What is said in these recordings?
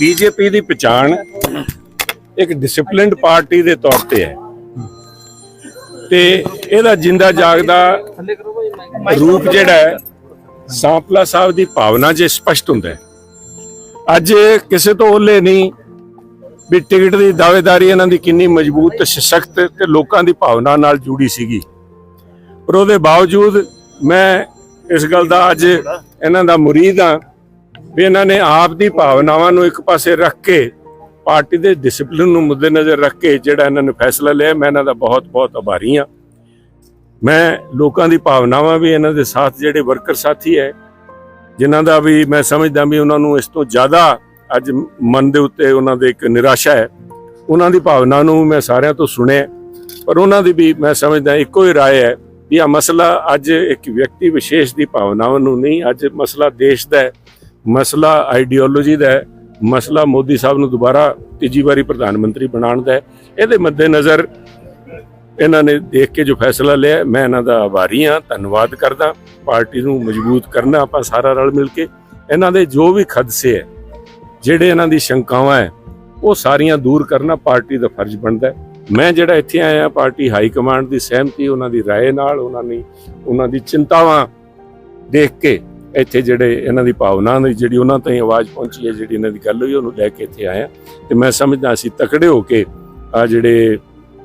BJP ਦੀ ਪਛਾਣ ਇੱਕ disciplined party ਦੇ ਤੌਰ ਤੇ ਹੈ। ਤੇ ਇਹਦਾ ਜਿੰਦਾ ਜਾਗਦਾ ਰੂਪ ਜਿਹੜਾ ਹੈ, ਸਾਂਪਲਾ ਸਾਹਿਬ ਦੀ ਭਾਵਨਾ 'ਚ ਸਪਸ਼ਟ ਹੁੰਦਾ ਹੈ। ਅੱਜ ਕਿਸੇ ਤੋਂ ਓਲੇ ਨਹੀਂ ਵੀ ਟਿਕਟ ਦੀ ਦਾਅਵੇਦਾਰੀ ਇਹਨਾਂ ਦੀ ਕਿੰਨੀ ਮਜ਼ਬੂਤ ਤੇ ਸਸ਼ਕਤ ਤੇ ਲੋਕਾਂ ਦੀ ਭਾਵਨਾ ਨਾਲ ਜੁੜੀ ਸੀਗੀ। ਪਰ ਉਹਦੇ ਬਾਵਜੂਦ ਮੈਂ ਇਸ ਗੱਲ ਦਾ ਅੱਜ ਇਹਨਾਂ ਦਾ ਮੁਰੀਦ ਹਾਂ ਵੀ ਇਹਨਾਂ ਨੇ ਆਪ ਦੀ ਭਾਵਨਾਵਾਂ ਨੂੰ ਇੱਕ ਪਾਸੇ ਰੱਖ ਕੇ ਪਾਰਟੀ ਦੇ ਡਿਸਪਲਿਨ ਨੂੰ ਮੁੱਦੇ ਨਜ਼ਰ ਰੱਖ ਕੇ ਜਿਹੜਾ ਇਹਨਾਂ ਨੇ ਫੈਸਲਾ ਲਿਆ ਮੈਂ ਇਹਨਾਂ ਦਾ ਬਹੁਤ ਬਹੁਤ ਆਭਾਰੀ ਹਾਂ ਮੈਂ ਲੋਕਾਂ ਦੀ ਭਾਵਨਾਵਾਂ ਵੀ ਇਹਨਾਂ ਦੇ ਸਾਥ ਜਿਹੜੇ ਵਰਕਰ ਸਾਥੀ ਹੈ ਜਿਨ੍ਹਾਂ ਦਾ ਵੀ ਮੈਂ ਸਮਝਦਾ ਵੀ ਉਹਨਾਂ ਨੂੰ ਇਸ ਤੋਂ ਜ਼ਿਆਦਾ ਅੱਜ ਮਨ ਦੇ ਉੱਤੇ ਉਹਨਾਂ ਦੇ ਇੱਕ ਨਿਰਾਸ਼ਾ ਹੈ ਉਹਨਾਂ ਦੀ ਭਾਵਨਾ ਨੂੰ ਮੈਂ ਸਾਰਿਆਂ ਤੋਂ ਸੁਣਿਆ ਪਰ ਉਹਨਾਂ ਦੀ ਵੀ ਮੈਂ ਸਮਝਦਾ ਇੱਕੋ ਹੀ رائے ਹੈ ਵੀ ਇਹ ਮਸਲਾ ਅੱਜ ਇੱਕ ਵਿਅਕਤੀ ਵਿਸ਼ੇਸ਼ ਦੀ ਭਾਵਨਾਵਾਂ ਨੂੰ ਨਹੀਂ ਅੱਜ ਮਸਲਾ ਦੇਸ਼ ਦਾ ਹੈ ਮਸਲਾ ਆਈਡੀਓਲੋਜੀ ਦਾ ਹੈ ਮਸਲਾ ਮੋਦੀ ਸਾਹਿਬ ਨੂੰ ਦੁਬਾਰਾ ਤੀਜੀ ਵਾਰੀ ਪ੍ਰਧਾਨ ਮੰਤਰੀ ਬਣਾਉਣ ਦਾ ਹੈ ਇਹਦੇ ਮੱਦੇਨਜ਼ਰ ਇਹਨਾਂ ਨੇ ਦੇਖ ਕੇ ਜੋ ਫੈਸਲਾ ਲਿਆ ਮੈਂ ਇਹਨਾਂ ਦਾ ਆਭਾਰੀ ਹਾਂ ਧੰਨਵਾਦ ਕਰਦਾ ਪਾਰਟੀ ਨੂੰ ਮਜ਼ਬੂਤ ਕਰਨਾ ਆਪਾਂ ਸਾਰਾ ਰਲ ਮਿਲ ਕੇ ਇਹਨਾਂ ਦੇ ਜੋ ਵੀ ਖਦਸੇ ਹੈ ਜਿਹੜੇ ਇਹਨਾਂ ਦੀ ਸ਼ੰਕਾਵਾਂ ਹੈ ਉਹ ਸਾਰੀਆਂ ਦੂਰ ਕਰਨਾ ਪਾਰਟੀ ਦਾ ਫਰਜ਼ ਬਣਦਾ ਹੈ ਮੈਂ ਜਿਹੜਾ ਇੱਥੇ ਆਇਆ ਪਾਰਟੀ ਹਾਈ ਕਮਾਂਡ ਦੀ ਸਹਿਮਤੀ ਉਹਨਾਂ ਦੀ رائے ਨਾਲ ਉਹਨਾਂ ਨੇ ਉਹਨਾਂ ਦੀ ਚਿੰਤਾਵਾਂ ਦੇਖ ਕੇ ਇੱਥੇ ਜਿਹੜੇ ਇਹਨਾਂ ਦੀ ਭਾਵਨਾ ਦੀ ਜਿਹੜੀ ਉਹਨਾਂ ਤਾਈਂ ਆਵਾਜ਼ ਪਹੁੰਚੀ ਹੈ ਜਿਹੜੀ ਇਹਨਾਂ ਦੀ ਗੱਲ ਹੋਈ ਉਹਨੂੰ ਲੈ ਕੇ ਇੱਥੇ ਆਇਆ ਤੇ ਮੈਂ ਸਮਝਦਾ ਅਸੀਂ ਤਕੜੇ ਹੋ ਕੇ ਆ ਜਿਹੜੇ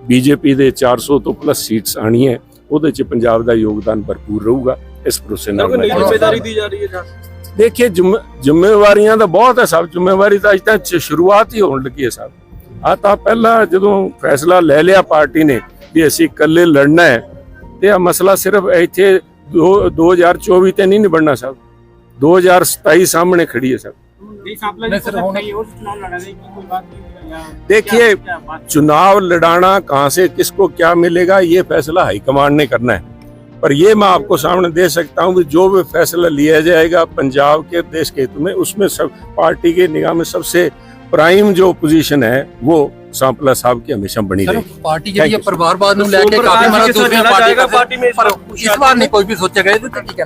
ਬੀਜੇਪੀ ਦੇ 400 ਤੋਂ ਪਲੱਸ ਸੀਟਸ ਆਣੀਆਂ ਉਹਦੇ 'ਚ ਪੰਜਾਬ ਦਾ ਯੋਗਦਾਨ ਭਰਪੂਰ ਰਹੂਗਾ। ਇਸ ਭਰੋਸੇ ਨਾਲ ਮੈਂ ਜ਼ਿੰਮੇਵਾਰੀ ਦੀ ਜਾ ਰਹੀ ਹੈ ਦੇਖिए ਜ਼ਿੰਮੇਵਾਰੀਆਂ ਦਾ ਬਹੁਤ ਹੈ ਸਭ ਜ਼ਿੰਮੇਵਾਰੀ ਤਾਂ ਅਜ ਤੱਕ ਸ਼ੁਰੂਆਤ ਹੀ ਹੋਣ ਲੱਗੀ ਹੈ ਸਭ। ਆ ਤਾਂ ਪਹਿਲਾਂ ਜਦੋਂ ਫੈਸਲਾ ਲੈ ਲਿਆ ਪਾਰਟੀ ਨੇ ਵੀ ਅਸੀਂ ਇਕੱਲੇ ਲੜਨਾ ਹੈ ਤੇ ਆ ਮਸਲਾ ਸਿਰਫ ਇੱਥੇ दो हज़ार चौबीस ते नहीं निबड़ना साहब। दो हज़ार सताई सामने खड़ी है साहब। देखिए चुनाव लड़ाना कहाँ से किसको क्या मिलेगा ये फैसला हाईकमांड ने करना है। पर ये मैं आपको सामने दे सकता हूँ कि जो भी फैसला लिया जाएगा पंजाब के देश के हित में उसमें सब पार्टी के निगाह में सबसे प्राइम जो पोजीशन है वो सांपला साहब की हमेशा बनी ਸਰ रहेगी ਪਾਰਟੀ Thank ਜਿਹੜੀ ਹੈ you, sir. ਪਰਿਵਾਰਵਾਦ ਨੂੰ ਲੈ ਕੇ ਸੋਮਵਾਰ ਕਾਫੀ आज ਮਾਰਾ किस तरह ਦੂਸਰੀਆਂ जाना ਪਾਰਟੀ चाहेगा ਕਰਦੇ पार्टी में इस ਪਰ बार? ਇਸ ਵਾਰ ਨਹੀਂ ਕੋਈ ਵੀ ਸੋਚੇਗਾ ਇਹਦੇ ਤੇ ਕੀ ਕਹਿਣਾ